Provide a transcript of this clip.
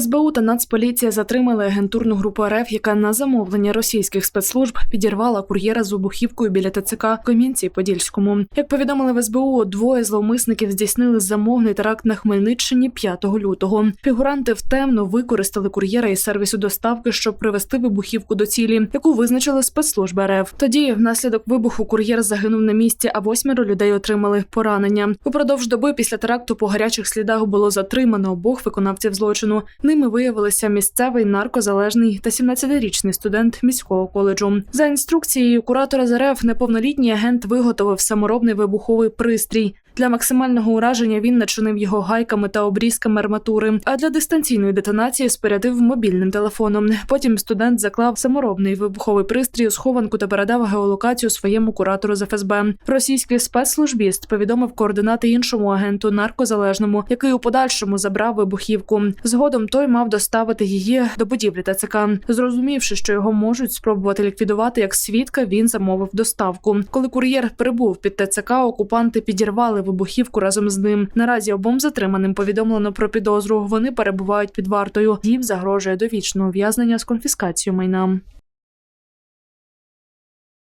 СБУ та Нацполіція затримали агентурну групу РФ, яка на замовлення російських спецслужб підірвала кур'єра з вибухівкою біля ТЦК Комінці Подільському. Як повідомили в СБУ, двоє зловмисників здійснили замовний теракт на Хмельниччині 5 лютого. Фігуранти втемно використали кур'єра із сервісу доставки, щоб привезти вибухівку до цілі, яку визначили спецслужби РФ. Тоді, внаслідок вибуху, кур'єр загинув на місці, а восьмеро людей отримали поранення. Упродовж доби після теракту по гарячих слідах було затримано обох виконавців злочину. Ними виявилися місцевий наркозалежний та 17-річний студент міського коледжу. За інструкцією куратора з РФ неповнолітній агент виготовив саморобний вибуховий пристрій. Для максимального ураження він начинив його гайками та обрізками арматури. А для дистанційної детонації спорядив мобільним телефоном. Потім студент заклав саморобний вибуховий пристрій у схованку та передав геолокацію своєму куратору з ФСБ. Російський спецслужбіст повідомив координати іншому агенту наркозалежному, який у подальшому забрав вибухівку. Згодом той мав доставити її до будівлі ТЦК. Зрозумівши, що його можуть спробувати ліквідувати як свідка, він замовив доставку. Коли кур'єр прибув під ТЦК, окупанти підірвали вибухівку разом з ним. Наразі обом затриманим повідомлено про підозру. Вони перебувають під вартою. Їм загрожує довічне ув'язнення з конфіскацією майна.